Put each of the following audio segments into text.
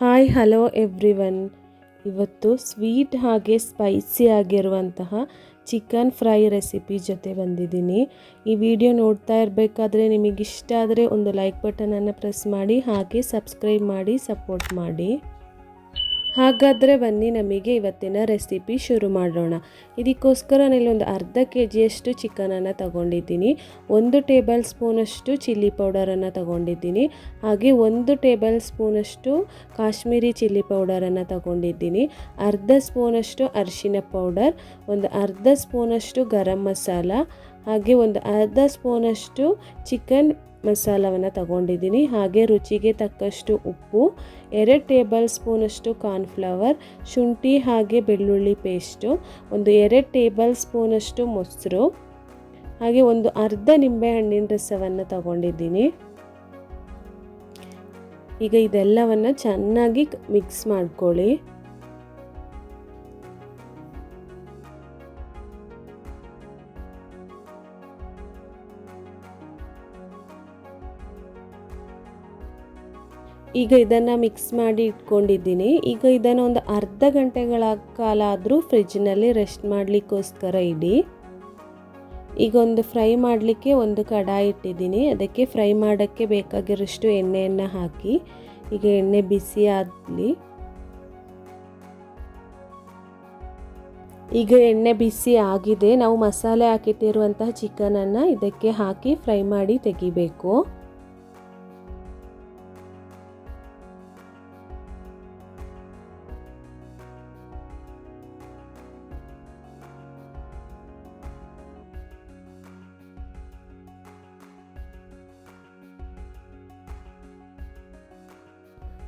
Hi, hello everyone ಇವತ್ತು sweet ಹಾಗೆ spicy ಆಗಿರುವಂತಹ ಚಿಕನ್ ಫ್ರೈ ರೆಸಿಪಿ ಜೊತೆ ಬಂದಿದ್ದೀನಿ. ಈ ವಿಡಿಯೋ ನೋಡ್ತಾ ಇರಬೇಕಾದ್ರೆ ನಿಮಗಿಷ್ಟ ಆದರೆ ಒಂದು ಲೈಕ್ ಬಟನನ್ನು ಪ್ರೆಸ್ ಮಾಡಿ, ಹಾಗೆ ಸಬ್ಸ್ಕ್ರೈಬ್ ಮಾಡಿ, ಸಪೋರ್ಟ್ ಮಾಡಿ. ಹಾಗಾದರೆ ಬನ್ನಿ, ನಮಗೆ ಇವತ್ತಿನ ರೆಸಿಪಿ ಶುರು ಮಾಡೋಣ. ಇದಕ್ಕೋಸ್ಕರ ಒಂದು ಅರ್ಧ ಕೆ ಜಿಯಷ್ಟು ಚಿಕನನ್ನು ತಗೊಂಡಿದ್ದೀನಿ. ಒಂದು ಟೇಬಲ್ ಸ್ಪೂನಷ್ಟು ಚಿಲ್ಲಿ ಪೌಡರನ್ನು ತಗೊಂಡಿದ್ದೀನಿ. ಹಾಗೆ ಒಂದು ಟೇಬಲ್ ಸ್ಪೂನಷ್ಟು ಕಾಶ್ಮೀರಿ ಚಿಲ್ಲಿ ಪೌಡರನ್ನು ತಗೊಂಡಿದ್ದೀನಿ. ಅರ್ಧ ಸ್ಪೂನಷ್ಟು ಅರಿಶಿನ ಪೌಡರ್, ಒಂದು ಅರ್ಧ ಸ್ಪೂನಷ್ಟು ಗರಂ ಮಸಾಲ, ಹಾಗೆ ಒಂದು ಅರ್ಧ ಸ್ಪೂನಷ್ಟು ಚಿಕನ್ ಮಸಾಲವನ್ನು ತಗೊಂಡಿದ್ದೀನಿ. ಹಾಗೆ ರುಚಿಗೆ ತಕ್ಕಷ್ಟು ಉಪ್ಪು, ಎರಡು ಟೇಬಲ್ ಸ್ಪೂನಷ್ಟು ಕಾರ್ನ್ಫ್ಲವರ್, ಶುಂಠಿ ಹಾಗೆ ಬೆಳ್ಳುಳ್ಳಿ ಪೇಸ್ಟು, ಒಂದು ಎರಡು ಟೇಬಲ್ ಸ್ಪೂನಷ್ಟು ಮೊಸರು, ಹಾಗೆ ಒಂದು ಅರ್ಧ ನಿಂಬೆಹಣ್ಣಿನ ರಸವನ್ನು ತಗೊಂಡಿದ್ದೀನಿ. ಈಗ ಇದೆಲ್ಲವನ್ನು ಚೆನ್ನಾಗಿ ಮಿಕ್ಸ್ ಮಾಡ್ಕೊಳ್ಳಿ. ಈಗ ಇದನ್ನು ಮಿಕ್ಸ್ ಮಾಡಿ ಇಟ್ಕೊಂಡಿದ್ದೀನಿ. ಈಗ ಇದನ್ನು ಒಂದು ಅರ್ಧ ಗಂಟೆಗಳ ಕಾಲ ಆದರೂ ಫ್ರಿಜ್ನಲ್ಲಿ ರೆಸ್ಟ್ ಮಾಡಲಿಕ್ಕೋಸ್ಕರ ಇಡಿ. ಈಗ ಒಂದು ಫ್ರೈ ಮಾಡಲಿಕ್ಕೆ ಒಂದು ಕಡಾಯಿ ಇಟ್ಟಿದ್ದೀನಿ. ಅದಕ್ಕೆ ಫ್ರೈ ಮಾಡೋಕ್ಕೆ ಬೇಕಾಗಿರೋಷ್ಟು ಎಣ್ಣೆಯನ್ನು ಹಾಕಿ, ಈಗ ಎಣ್ಣೆ ಬಿಸಿ ಆಗಲಿ ಈಗ ಎಣ್ಣೆ ಬಿಸಿ ಆಗಿದೆ. ನಾವು ಮಸಾಲೆ ಹಾಕಿಟ್ಟಿರುವಂತಹ ಚಿಕನನ್ನು ಇದಕ್ಕೆ ಹಾಕಿ ಫ್ರೈ ಮಾಡಿ ತೆಗಿಬೇಕು.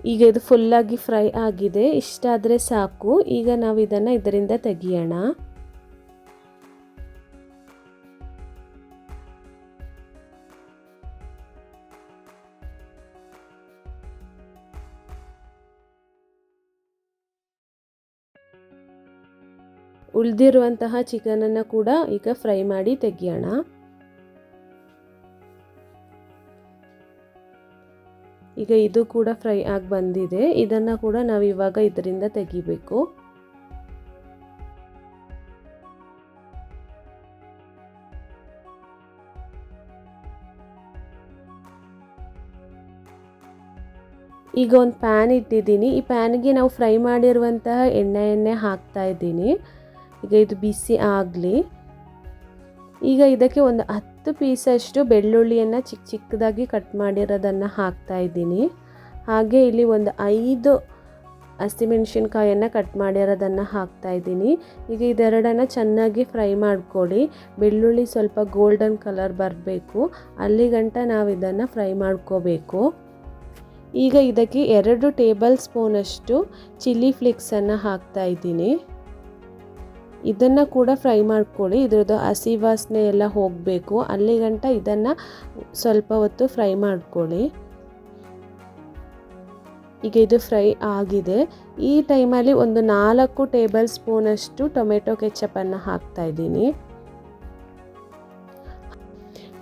ಈಗ ಇದು ಫುಲ್ಲಾಗಿ ಫ್ರೈ ಆಗಿದೆ. ಇಷ್ಟಾದರೆ ಸಾಕು. ಈಗ ನಾವು ಇದನ್ನು ಇದರಿಂದ ತೆಗಿಯೋಣ. ಉಳಿದಿರುವಂತಹ ಚಿಕನನ್ನು ಕೂಡ ಈಗ ಫ್ರೈ ಮಾಡಿ ತೆಗಿಯೋಣ. ಈಗ ಇದು ಕೂಡ ಫ್ರೈ ಆಗಿ ಬಂದಿದೆ. ಇದನ್ನು ಕೂಡ ನಾವು ಇವಾಗ ಇದರಿಂದ ತೆಗಿಬೇಕು. ಈಗ ಒಂದು ಪ್ಯಾನ್ ಇಟ್ಟಿದ್ದೀನಿ. ಈ ಪ್ಯಾನ್ಗೆ ನಾವು ಫ್ರೈ ಮಾಡಿರುವಂತಹ ಎಣ್ಣೆ ಎಣ್ಣೆ ಹಾಕ್ತಾ ಇದ್ದೀನಿ. ಈಗ ಇದು ಬಿಸಿ ಆಗಲಿ. ಈಗ ಇದಕ್ಕೆ ಒಂದು ಹತ್ತು ಪೀಸಷ್ಟು ಬೆಳ್ಳುಳ್ಳಿಯನ್ನು ಚಿಕ್ಕ ಚಿಕ್ಕದಾಗಿ ಕಟ್ ಮಾಡಿರೋದನ್ನು ಹಾಕ್ತಾ ಇದ್ದೀನಿ. ಹಾಗೆ ಇಲ್ಲಿ ಒಂದು ಐದು ಹಸಿಮೆಣ್ಸಿನ್ಕಾಯನ್ನು ಕಟ್ ಮಾಡಿರೋದನ್ನು ಹಾಕ್ತಾ ಇದ್ದೀನಿ. ಈಗ ಇದೆರಡನ್ನು ಚೆನ್ನಾಗಿ ಫ್ರೈ ಮಾಡ್ಕೊಳ್ಳಿ. ಬೆಳ್ಳುಳ್ಳಿ ಸ್ವಲ್ಪ ಗೋಲ್ಡನ್ ಕಲರ್ ಬರಬೇಕು. ಅಲ್ಲಿಗಂಟ ನಾವು ಇದನ್ನು ಫ್ರೈ ಮಾಡ್ಕೋಬೇಕು. ಈಗ ಇದಕ್ಕೆ ಎರಡು ಟೇಬಲ್ ಸ್ಪೂನಷ್ಟು ಚಿಲ್ಲಿ ಫ್ಲಿಕ್ಸನ್ನು ಹಾಕ್ತಾ ಇದ್ದೀನಿ. ಇದನ್ನು ಕೂಡ ಫ್ರೈ ಮಾಡ್ಕೊಳ್ಳಿ. ಇದರದ್ದು ಹಸಿ ವಾಸನೆ ಎಲ್ಲ ಹೋಗಬೇಕು. ಅಲ್ಲಿಗಂಟ ಇದನ್ನು ಸ್ವಲ್ಪ ಹೊತ್ತು ಫ್ರೈ ಮಾಡ್ಕೊಳ್ಳಿ. ಈಗ ಇದು ಫ್ರೈ ಆಗಿದೆ. ಈ ಟೈಮಲ್ಲಿ ಒಂದು ನಾಲ್ಕು ಟೇಬಲ್ ಸ್ಪೂನಷ್ಟು ಟೊಮೆಟೊ ಕೆಚಪನ್ನು ಹಾಕ್ತಾ ಇದ್ದೀನಿ.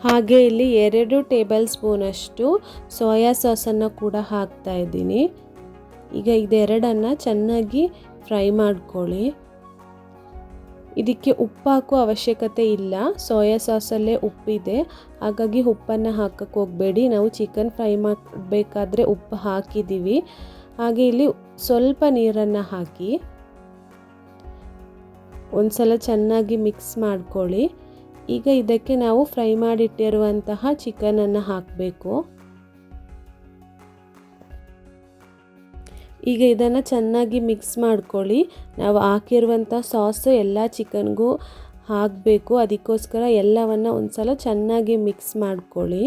ಹಾಗೆ ಇಲ್ಲಿ ಎರಡು ಟೇಬಲ್ ಸ್ಪೂನಷ್ಟು ಸೋಯಾ ಸಾಸನ್ನು ಕೂಡ ಹಾಕ್ತಾ ಇದ್ದೀನಿ. ಈಗ ಇದೆರಡನ್ನು ಚೆನ್ನಾಗಿ ಫ್ರೈ ಮಾಡ್ಕೊಳ್ಳಿ. ಇದಕ್ಕೆ ಉಪ್ಪು ಹಾಕೋ ಅವಶ್ಯಕತೆ ಇಲ್ಲ. ಸೋಯಾ ಸಾಸಲ್ಲೇ ಉಪ್ಪಿದೆ. ಹಾಗಾಗಿ ಉಪ್ಪನ್ನು ಹಾಕಕ್ಕೆ ಹೋಗಬೇಡಿ. ನಾವು ಚಿಕನ್ ಫ್ರೈ ಮಾಡಬೇಕಾದ್ರೆ ಉಪ್ಪು ಹಾಕಿದ್ದೀವಿ ಹಾಗೆ ಇಲ್ಲಿ ಸ್ವಲ್ಪ ನೀರನ್ನು ಹಾಕಿ ಒಂದ್ಸಲ ಚೆನ್ನಾಗಿ ಮಿಕ್ಸ್ ಮಾಡ್ಕೊಳ್ಳಿ. ಈಗ ಇದಕ್ಕೆ ನಾವು ಫ್ರೈ ಮಾಡಿಟ್ಟಿರುವಂತಹ ಚಿಕನನ್ನು ಹಾಕಬೇಕು. ಈಗ ಇದನ್ನು ಚೆನ್ನಾಗಿ ಮಿಕ್ಸ್ ಮಾಡ್ಕೊಳ್ಳಿ. ನಾವು ಹಾಕಿರುವಂಥ ಸಾಸ್ ಎಲ್ಲ ಚಿಕನ್ಗೂ ಹಾಕಬೇಕು. ಅದಕ್ಕೋಸ್ಕರ ಎಲ್ಲವನ್ನು ಒಂದು ಸಲ ಚೆನ್ನಾಗಿ ಮಿಕ್ಸ್ ಮಾಡ್ಕೊಳ್ಳಿ.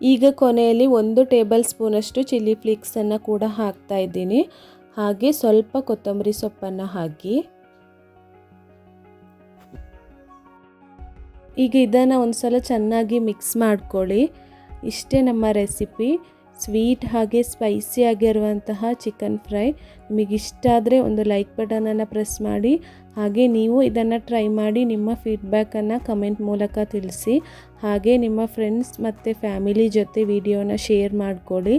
ಈಗ ಕೊನೆಯಲ್ಲಿ ಒಂದು ಟೇಬಲ್ ಸ್ಪೂನಷ್ಟು ಚಿಲ್ಲಿ ಫ್ಲಿಕ್ಸನ್ನು ಕೂಡ ಹಾಕ್ತಾ ಇದ್ದೀನಿ. ಹಾಗೆ ಸ್ವಲ್ಪ ಕೊತ್ತಂಬರಿ ಸೊಪ್ಪನ್ನು ಹಾಕಿ. ಈಗ ಇದನ್ನು ಒಂದು ಸಲ ಚೆನ್ನಾಗಿ ಮಿಕ್ಸ್ ಮಾಡ್ಕೊಳ್ಳಿ. ಇಷ್ಟೇ ನಮ್ಮ ರೆಸಿಪಿ ಸ್ವೀಟ್ ಹಾಗೆ ಸ್ಪೈಸಿ ಆಗಿರುವಂತಹ ಚಿಕನ್ ಫ್ರೈ ನಿಮಗಿಷ್ಟ ಆದರೆ ಒಂದು ಲೈಕ್ ಬಟನನ್ನು ಪ್ರೆಸ್ ಮಾಡಿ. ಹಾಗೆ ನೀವು ಇದನ್ನು ಟ್ರೈ ಮಾಡಿ ನಿಮ್ಮ ಫೀಡ್ಬ್ಯಾಕನ್ನು ಕಮೆಂಟ್ ಮೂಲಕ ತಿಳಿಸಿ. ಹಾಗೆ ನಿಮ್ಮ ಫ್ರೆಂಡ್ಸ್ ಮತ್ತು ಫ್ಯಾಮಿಲಿ ಜೊತೆ ವಿಡಿಯೋನ ಶೇರ್ ಮಾಡಿಕೊಳ್ಳಿ.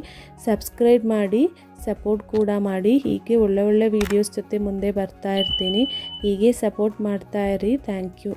ಸಬ್ಸ್ಕ್ರೈಬ್ ಮಾಡಿ ಸಪೋರ್ಟ್ ಕೂಡ ಮಾಡಿ. ಹೀಗೆ ಒಳ್ಳೆ ಒಳ್ಳೆ ವೀಡಿಯೋಸ್ ಜೊತೆ ಮುಂದೆ ಬರ್ತಾ ಇರ್ತೀನಿ. ಹೀಗೆ ಸಪೋರ್ಟ್ ಮಾಡ್ತಾ ಇರಿ. Thank you